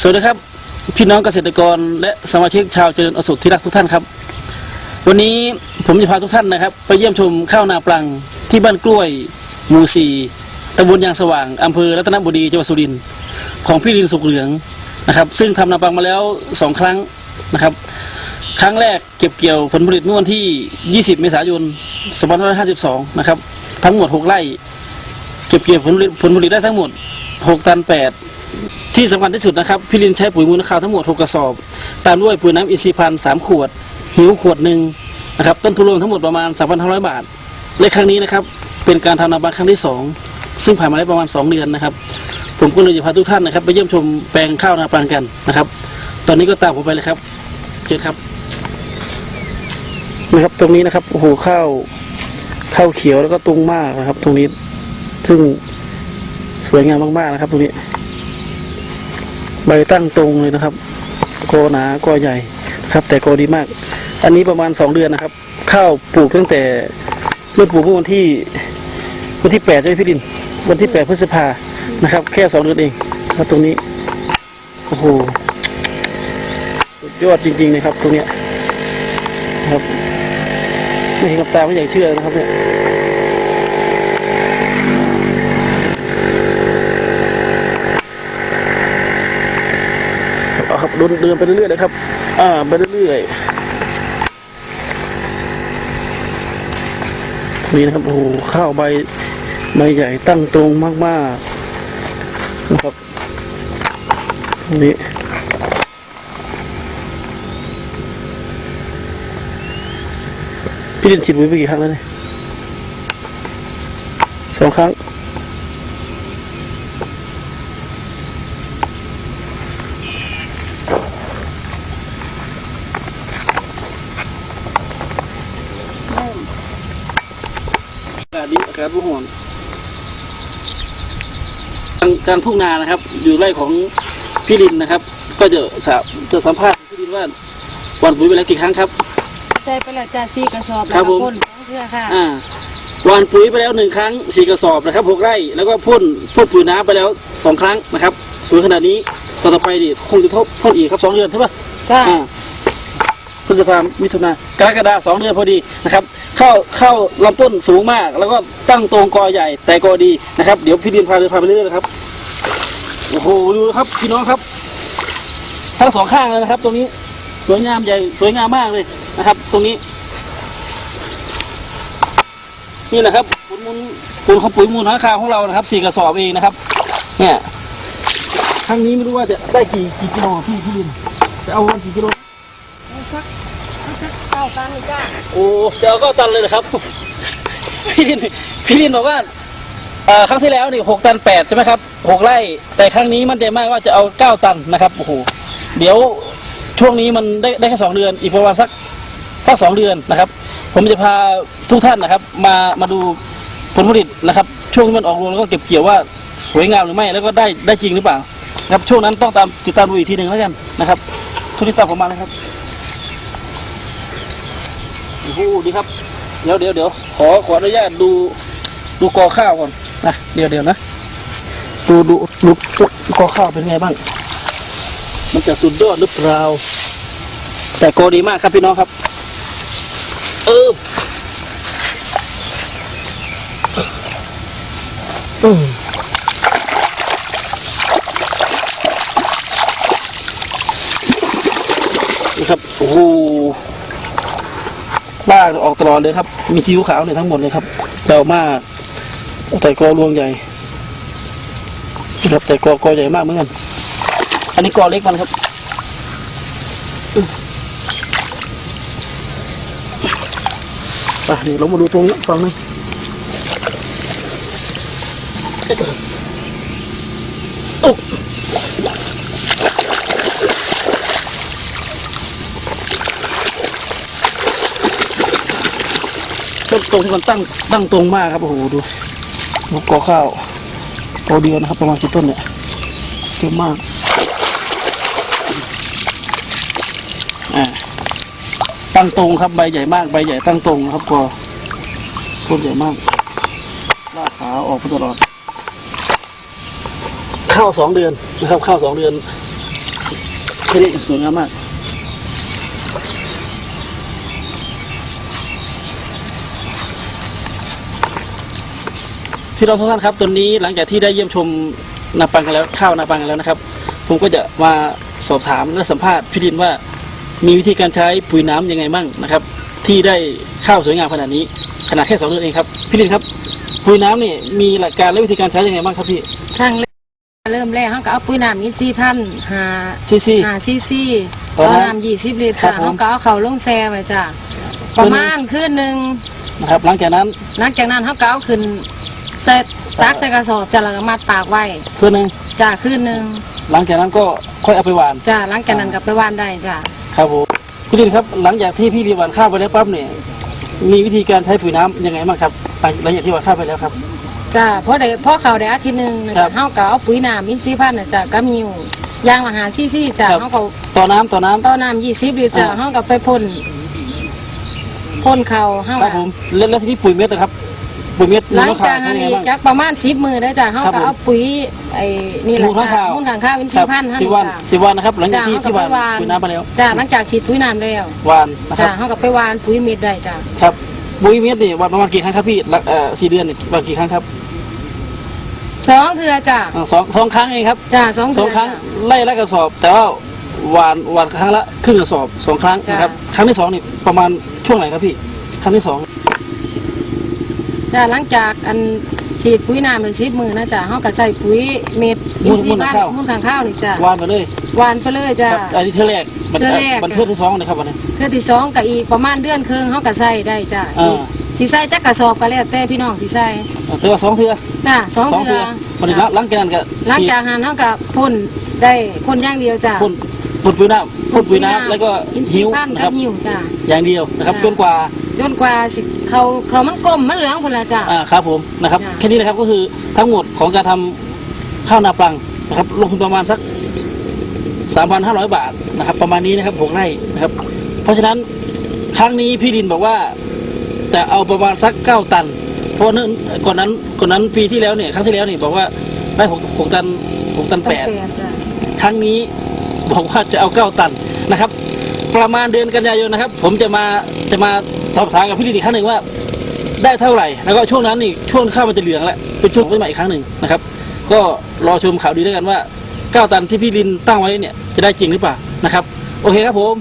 สวัสดีครับ พี่น้องเกษตรกร และสมาชิกชาวเจริญอสุขที่รักทุกท่านครับ วันนี้ผมจะพาทุกท่านนะครับ ไปเยี่ยมชมข้าวนาปลังที่บ้านกล้วยหมู่สี่ตำบลยางสว่างอำเภอรัตนบุรีจังหวัดสุรินทร์ของพี่ลินสุกเหลืองนะครับ ซึ่งทำนาปลังมาแล้วสองครั้งนะครับ ครั้งแรกเก็บเกี่ยวผลผลิตเมื่อวันที่ 20 เมษายน 2552 นะครับ ทั้งหมด 6 ไร่ เก็บเกี่ยวผลผลิตผลผลิตได้ทั้งหมด 6 ตัน 8 ที่สำคัญที่สุดนะครับพี่ลินใช้ปุ๋ยมูลค่าทั้งหมด6กระสอบ ตามด้วยปุ๋ยน้ำอินทรีย์พันสามขวด หิวขวดหนึ่งนะครับ ต้นทุนรวมทั้งหมดประมาณ 3,500 บาท ในครั้งนี้นะครับ เป็นการทำนาบังครั้งที่สองซึ่งผ่านมาได้ประมาณ 2 เดือนนะครับ ผมก็เลยจะพาทุกท่านนะครับ ไปเยี่ยมชมแปลงข้าวนาปังกันนะครับ ตอนนี้ก็ตามผมไปเลยครับเชิญครับนะครับ ตรงนี้นะครับโอ้โหข้าวข้าวเขียวแล้วก็ตุงมากนะครับ ตรงนี้ ซึ่งสวยงามมากๆนะครับ ตรงนี้ ใบตั้งตรงเลยนะครับกอหนากอใหญ่ครับ แต่กอดีมาก อันนี้ประมาณสองเดือนนะครับ ข้าวปลูกตั้งแต่เริ่มปลูกเมื่อวันที่ วันที่แปดใช่ไหมพี่ดิน วันที่แปดพฤษภานะครับ แค่สองเดือนเองครับตรงนี้โอ้โหสุดยอดจริง ๆ นะครับ ตรงเนี้ยครับไม่เห็นกับตาไม่อยากเชื่อนะครับเนี่ย เอาครับเดิ นเดินไปเรื่อยๆเลยครับ อ่าไปเรื่อยๆนี่นะครับโอ้โหข้าวใบใบใหญ่ตั้งตรงมากๆนะครับนี่พี่ดินฉีดปุ๋ยไปกี่ครั้งแล้วเนี่ยสองครั้ง อากาศดีอากาศรุ่ร้อนทางทางทุ่งนานะครับ อยู่ไร่ของพี่ลินนะครับ ก็จะสาจะสัมภาษณ์พี่ลินว่าวันปุ๋ยไปแล้วกี่ครั้งครับใส่ไปแล้วจ้าสี่กระสอบคแล้รัวบก็ผมพ่นสองเทื่อค่ะอ่าวันปุ๋ยไปแล้วหนึ่งครั้งสี่กระสอบนะครับหกไร่แล้วก็พ่นพ่นปุ๋ยน้ำไปแล้วสองครั้งนะครับสวยขนาดนี้ต่อต่อไปดิคงจะทบพ่นอีกครับสองเดือนใช่ปะจ้าอ่าพฤษภามิถุนากรกฎาสองเดือนพอดีนะครับ เข้าเข้าลำต้นสูงมาก แล้วก็ตั้งตรงกอใหญ่ แต่กอดีนะครับ เดี๋ยวพี่ดินพาเดินพาไปเรื่อยๆนะครับโอ้โหดูครับพี่น้องครับ ทั้งสองข้างเลยนะครับ ตรงนี้สวยงามใหญ่สวยงามมากเลยนะครับ ตรงนี้ นี่แหละครับปุ๋ยมูลปุ๋ยของปุ๋ยมูลค้างคาวของเรานะครับสี่กระสอบเองนะครับ เนี่ยครั้งนี้ไม่รู้ว่าจะได้กี่กี่กิโลพี่พี่ลินจะเอาวันกี่กิโล เอาสักเอาสักเก้าตันนี่จ้าโอ้จะเอาก็ตันเลยนะครับ พี่ลินพี่ลินบอกว่าเอ่อครั้งที่แล้วนี่หกตันแปดใช่ไหมครับหกไร่ แต่ครั้งนี้มั่นใจมากว่าจะเอาเก้าตันนะครับโอ้โหเดี๋ยวช่วงนี้มันได้ได้แค่สองเดือน อีกประมาณสักสักสองเดือนนะครับ ผมจะพาทุกท่านนะครับ มามาดูผลผลิตนะครับ ช่วงที่มันออกรวงแล้วก็เก็บเกี่ยวว่าสวยงามหรือไม่แล้วก็ได้ได้จริงหรือเปล่า ครับช่วงนั้นต้องตามติดตามดูอีกทีหนึ่งแล้วกันนะครับทุกท่ตามผมมาเลยครับ โอ้โหดีครับ เดี๋ยวเดี๋ยวเดี๋ยวขอขออนุญาตดู ดูกอข้าวก่อนนะเดี๋ยวเดี๋ยวนะดูดูดูกอข้าวเป็นไงบ้างมันจะสุดยอดหรือเปล่าแต่กอดีมากครับพี่น้องครับ เอออืมนี่ครับ โอ้โห ลากออกตลอดเลยครับ มีจิ้วขาวเนี่ยทั้งหมดเลยครับเจ้ามากแต่กอรวงใหญ่ครับแต่กอกอใหญ่มากเหมือนกัน อันนี้กอเล็กมันครับอื้อไปเดี๋ยวเรามาดูตรงนี้ฝั่งนึงโอ้ ต้นตรงมันตั้งตั้งตรงมากครับโอ้โหดูดูกอข้าวกอเดียวนะครับ ประมาณกี่ต้นเนี่ยเยอะมากอ่าตั้งตรงครับใบใหญ่มากใบใหญ่ตั้งตรงนะครับกอต้นใหญ่มากลากขาออกไปตลอดข้าวสองเดือนนะครับข้าวสองเดือนค่นี้สวยงามมาก พี่น้องทุกท่านครับตอนนี้หลังจากที่ได้เยี่ยมชมนาปังกันแล้วข้าวนาปังกันแล้วนะครับ ผมก็จะมาสอบถามและสัมภาษณ์พี่ดินว่ามีวิธีการใช้ปุ๋ยน้ำยังไงบ้างนะครับ ที่ได้ข้าวสวยงามขนาดนี้ขนาดแค่สองเดือนเองครับพี่ดินครับ ปุ๋ยน้ำนี่มีหลักการและวิธีการใช้ยังไงบ้างครับพี่ครั้งแรกเริ่มแรกเขาก็เอาปุ๋ยน้ำอินทรีย์พันหาซีซีหาซีซีตอนนั้นเอาน้ำยี่สิบลิตรครัจ้ะบผมเขาก็เอาเขาลงแซ่ไว้จ้ะประมาณคืนหนึ่งนะครับ หลังจากนั้น หลังจากนั้นเขาก็เอาขึ้น ใส่ตักใส่กระสอบจ้ะแล้วก็มาตากไว้คืนหนึ่งจ้ะคืนหนึ่งหลังจากนั้นก็ค่อยเอาไปหวานจ้ะหลังจากนั้นก็ไปหว่านได้จ้ะครับผมพี่ดินครับหลังจากที่พี่ดีหวานข้าวไปแล้วปั๊บเนี่ยมีวิธีการใช้ปุ๋ยน้ำยังไงบ้างครับหลังหลังจากที่หวานข้าวไปแล้วครับจ้ะเพราะได้เพราะเขาได้อาทิตย์หนึ่งนะครับเขาก็เอาปุ๋ยน้ำอินทรีย์พันน่ะจ้ะก็มีอยู่อยางละหาซีซีจ้ะครับเขาก็ต่อน้ำต่อน้ำต้นน้ำยี่สิบลิตรจ้ะอ่าเขาก็ไปพ่นพ่นเขาเขาครับผมแล้วแล้วที่นี่ปุ๋ยเม็ดนะครับ ปุ๋ยเม็ดหลังมูลค่จากนั้นเป็นอีไงกบ้างจักประมาณสิบมือได้จ้ะเขาครับก็ผมเอาปุ๋ยไอ้นี่แหละมูลข้างจ้ะข้าวมูลข้างข้าวเป็นคที่รับพันสิบวันจ้ะสิบวันนะครับ หลังจากจ้ะที่เขาก็ที่หไปวานวานปุ๋ยน้ำไปแล้วจ้ะหลังจากฉีดปุ๋ยน้ำแล้วหวานนะคจ้ะรับเขาก็ไปวานปุ๋ยเม็ดได้จ้ะครับปุ๋ยเม็ดนี่วันประมาณกี่ครั้งครับพี่หลักเอ่อสี่เดือนนี่วันกี่ครั้งครับสองเทือจ้ะอ่าสองสองครั้งเองครับจ้ะสองสเทืองอครั้งจ้ะไล่ไล่กระสอบ แต่ว่าหวานหวานครั้งละครึ่งกระสอบสองครั้งจ้ะนะครับ ครั้งที่สองนี่ประมาณช่วงไหนครับพี่ ครั้งที่สอง จ้ะหลังจากอันฉีดปุ๋ยน้ำเลยสิบมือนะจ้ะเขาก็ใส่ปุ๋ยเม็ดอินทรีย์บ้านมูลข้างข้าวนี่จ้ะหวานไปเลยวานไปเลยจ้ะครับอันนี้เท่าแรกมันเทื่อแรกมันเทื่อที่สองนะครับวันนี้เทือที่สองก็อีกประมาณเดือนครึ่งเขาก็ใส่ได้จ้ะอ่าสีใส่จักกระสอบก็แล้วแต่พี่น้องสีใส่แต่ว่าสองเทื่อจ้ะสองเทือวันนี้หลังจากนั้นก็หลังจากนั้นเขาก็พ่นได้พ่นอย่างเดียวจ้ะพ่นพ่นปุ๋ยน้ำ พ่นปุ๋ยน้ำแล้วก็อินทรีหิวย์พันนะกัครับบหิวจ้ะ อย่างเดียวนะครับจ้ะ จนกว่า จนกว่าสิเขาเขามันกลมมันเหลืองพุ่นละจ้ะ อ่าครับผมนะครับจ้ะ แค่นี้นะครับก็คือทั้งหมดของการทำข้าวนาปลังนะครับ ลงทุนประมาณสักสามพันห้าร้อยบาทนะครับ ประมาณนี้นะครับหกไร่นะครับ เพราะฉะนั้นครั้งนี้พี่ดินบอกว่าจะเอาประมาณสักเก้าตัน เพราะนั้นก่อนนั้นก่อนนั้นปีที่แล้วเนี่ยครั้งที่แล้วเนี่ยบอกว่าได้หกหกตันหกตันแปด จ้ะครั้งนี้ บอกว่าจะเอาเก้าตันนะครับ ประมาณเดือนกันยายนนะครับ ผมจะมาจะมาสอบถามกับพี่ดินอีกครั้งหนึ่งว่า ได้เท่าไหร่ แล้วก็ช่วงนั้นนี่ช่วงข้าวมันจะเหลืองแล้วเป็นช่วงใหม่อีกครั้งหนึ่งนะครับ ก็รอชมข่าวดีด้วยกันว่าเก้าตันที่พี่ลินตั้งไว้เนี่ยจะได้จริงหรือเปล่านะครับ โอเคครับผม